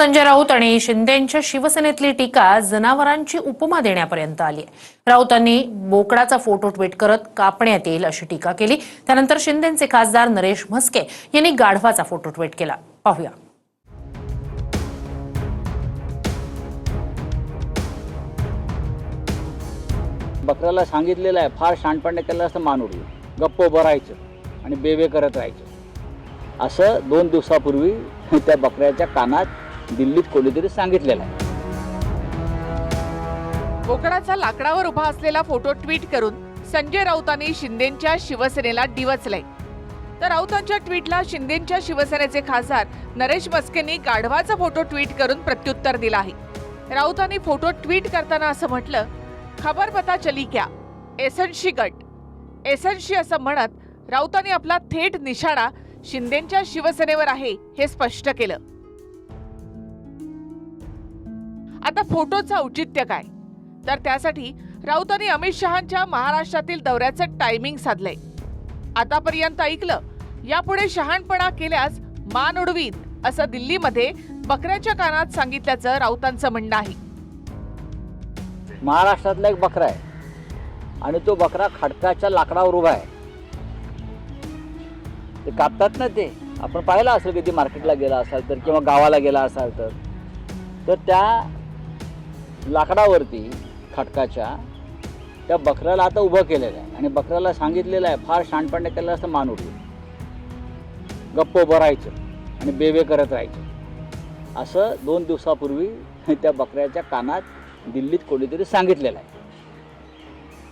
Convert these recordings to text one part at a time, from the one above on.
संजय राऊत आणि शिंदेच्या शिवसेनेतली टीका जनावरांची उपमा देण्यापर्यंत आली आहे. राऊतांनी बोकडाचा फोटो ट्विट करत कापण्यात येईल अशी टीका केली. त्यानंतर शिंदेचे खासदार नरेश म्हस्के यांनी गाढवाचा फोटो ट्विट केला. पाहूया. बकऱ्याला सांगितलेलं आहे फार शांतपणे केलं असतं मान उडलं गप्प उभं राहायचं आणि बेबे करत राहायचं. असं दोन दिवसापूर्वी त्या बकऱ्याच्या कानात दिल्लीत कोणीतरी सांगितलेलं आहे. बोकडाचा लाकडावर उभा असलेला फोटो ट्विट करून संजय राऊतांनी शिंदेच्या शिवसेनेला डिवचलंय. तर राऊतांच्या ट्विटला शिंदेच्या शिवसेनेचे खासदार नरेश मस्केंनी गाढवाचा फोटो ट्विट करून प्रत्युत्तर दिलं आहे. राऊतांनी फोटो ट्विट करताना असं म्हटलं खबर पता चली क्या? एसनशी गट. एसनशी असं म्हणत राऊतांनी आपला थेट निशाणा शिंदेच्या शिवसेनेवर आहे हे स्पष्ट केलं. आता फोटोचं औचित्य काय? तर त्यासाठी राऊतांनी अमित शहांच्या महाराष्ट्रातील दौऱ्याचं टायमिंग साधलंय. आतापर्यंत ऐकलं यापुढे शहाणपणा केल्यास मान उडवीन असं दिल्लीमध्ये बकऱ्याच्या कानात सांगितल्याचं राऊतांचं म्हणणं आहे. महाराष्ट्रातला एक बकरा आहे. आणि तो बकरा खडकाच्या लाकडावर उभा आहे. ते कापतात ना ते. आपण पाहिलं असेल कधी मार्केटला गेला असाल तर किंवा गावाला गेला असाल तर. तर त्या लाकडावरती खटकाच्या त्या बकऱ्याला आता उभं केलेलं आहे. आणि बकऱ्याला सांगितलेलं आहे फार शहाणपणे केलं असतं मान उठलं. गप्प उभं राहायचं आणि बेबे करत राहायचं. असं दोन दिवसापूर्वी त्या बकऱ्याच्या कानात दिल्लीत कोणीतरी सांगितलेलं आहे.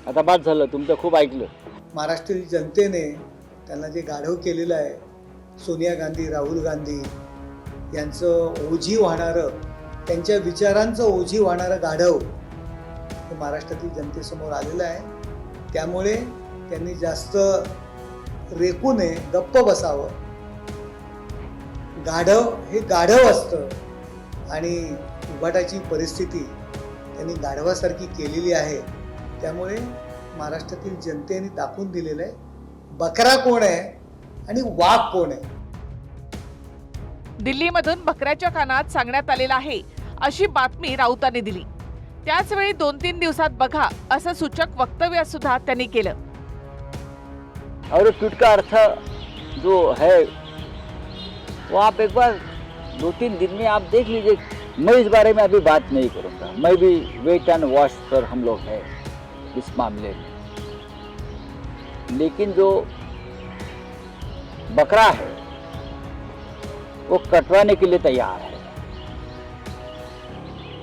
आता बाद झालं तुमचं खूप ऐकलं. महाराष्ट्रीय जनतेने त्यांना जे गाढव केलेलं आहे सोनिया गांधी राहुल गांधी यांचं ओझी वाहणारं त्यांच्या विचारांचं ओझी वाहणारं गाढव हे महाराष्ट्रातील जनतेसमोर आलेलं आहे. त्यामुळे त्यांनी जास्त रेकू नये गप्प बसावं. गाढव हे गाढव असतं आणि उभाटाची परिस्थिती त्यांनी गाढवासारखी केलेली आहे. त्यामुळे महाराष्ट्रातील जनतेने दाखवून दिलेलं आहे बकरा कोण आहे आणि वाघ कोण आहे? दिल्लीमधून बकऱ्याच्या कानात सांगण्यात आलेलं आहे अशी बातमी राऊतांनी दिली. त्याचवेळी दोन तीन दिवसात बघा असं सूचक वक्तव्य सुद्धा त्यांनी केलं. और ट्वीट का अर्थ जो है वो आप एक बार दो तीन दिन में आप देख लीजिए। मैं इस बारे में अभी बात नहीं करूँगा। मैं भी वेट एंड वॉच पर हम लोग हैं इस मामले में। लेकिन जो बकरा है वो कटवाने के लिए तैयार है।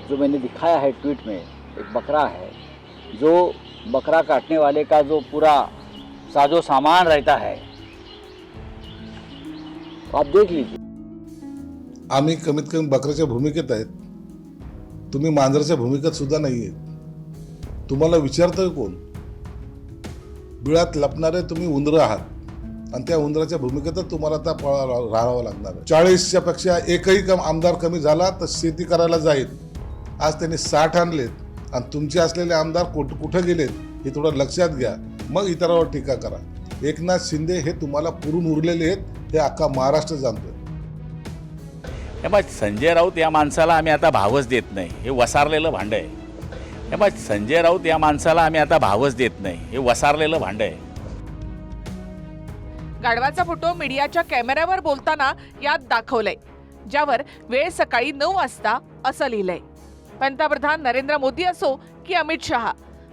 जो मैंने दिखाया है ट्वीट में एक बकरा है जो बकरा काटने वाले का जो पूरा साजो सामान रहता है। आप देख लीजिए। आम्ही कमीत कमी बकऱ्याच्या भूमिकेत आहेत. तुम्ही मांजराच्या भूमिकेत सुद्धा नाही आहेत तुम्हाला विचारतोय कोण? बिळात लपणारे तुम्ही उंदरं आहात. आणि त्या उंदराच्या भूमिकेतच तुम्हाला आता पळा राहावं लागणार आहे. चाळीसच्या पेक्षा एकही कम आमदार कमी झाला तर शेती करायला जाईल. आज त्यांनी साठ आणलेत आणि तुमचे असलेले आमदार कुठ कुठं गेलेत हे थोडं लक्षात घ्या. मग इतरांवर टीका करा. एकनाथ शिंदे हे तुम्हाला पुरून उरलेले आहेत हे अख्खा महाराष्ट्र जाणतोय. त्यामुळे संजय राऊत या माणसाला आम्ही आता भावच देत नाही हे वसारलेलं भांडं आहे. त्यामुळे संजय राऊत या माणसाला आम्ही आता भावच देत नाही हे वसारलेलं भांडं आहे. गाढवाचा फोटो मीडियाच्या कॅमेऱ्यावर बोलताना यात दाखवलंय ज्यावर वेळ सकाळी नऊ वाजता असं लिहिलंय. पंतप्रधान नरेंद्र मोदी असो की अमित शहा.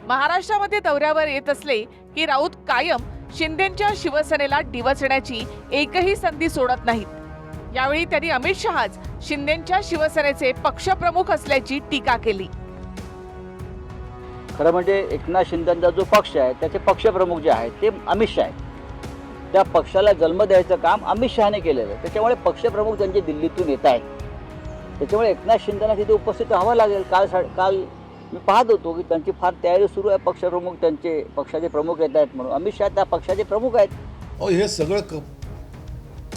महाराष्ट्रामध्ये दौऱ्यावर येत असले की राऊत कायम शिंदेच्या शिवसेनेला डिवचण्याची एकही संधी सोडत नाहीत. यावेळी त्यांनी अमित शहाच शिंदेच्या शिवसेनेचे पक्षप्रमुख असल्याची टीका केली. खरं म्हणजे एकनाथ शिंदेचा जो पक्ष आहे त्याचे पक्षप्रमुख जे आहेत ते अमित शहा आहेत. त्या पक्षाला जन्म द्यायचं काम अमित शहाने केलेलं आहे. त्याच्यामुळे पक्षप्रमुख त्यांचे दिल्लीतून येत आहेत. त्याच्यामुळे एकनाथ शिंदेना तिथे उपस्थित राहावं लागेल. काल सा काल मी पाहत होतो की त्यांची फार तयारी सुरू आहे. पक्षप्रमुख त्यांचे पक्षाचे प्रमुख येत आहेत म्हणून. अमित शहा त्या पक्षाचे प्रमुख आहेत. अहो हे सगळं क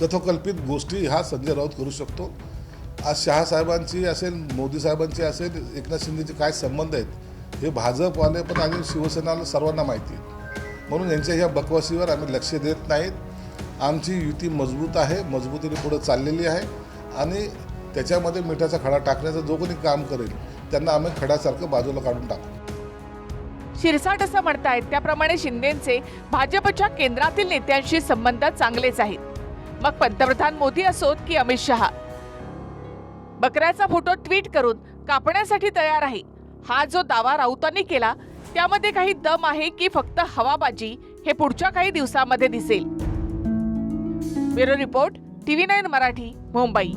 कथोकल्पित गोष्टी हा संजय राऊत करू शकतो. आज शहासाहेबांची असेल मोदी साहेबांची असेल एकनाथ शिंदेचे काय संबंध आहेत? हे भाजपवाले पण आणि शिवसेनाला सर्वांना माहिती आहे म्हणून यांच्या ह्या बकवासीवर आम्ही लक्ष देत नाहीत. आमची युती मजबूत आहे. मजबूतीने पुढे चाललेली आहे. आणि त्याच्यामध्ये मिठाचा खडा टाकण्याचं जो कोणी काम करेल त्यांना आम्ही खड्यासारखं बाजूला काढून टाकू. शिरसाट असं म्हणतायत त्याप्रमाणे शिंदेचे भाजपच्या केंद्रातील नेत्यांशी संबंध चांगलेच आहेत. मग पंतप्रधान मोदी असोत की अमित शहा? बकऱ्याचा फोटो ट्विट करून कापण्यासाठी तयार आहे. हा जो दावा राऊतांनी केला त्यामध्ये काही दम आहे की फक्त हवाबाजी हे पुढच्या काही दिवसामध्ये दिसेल. Bureau report TV nine Marathi Mumbai.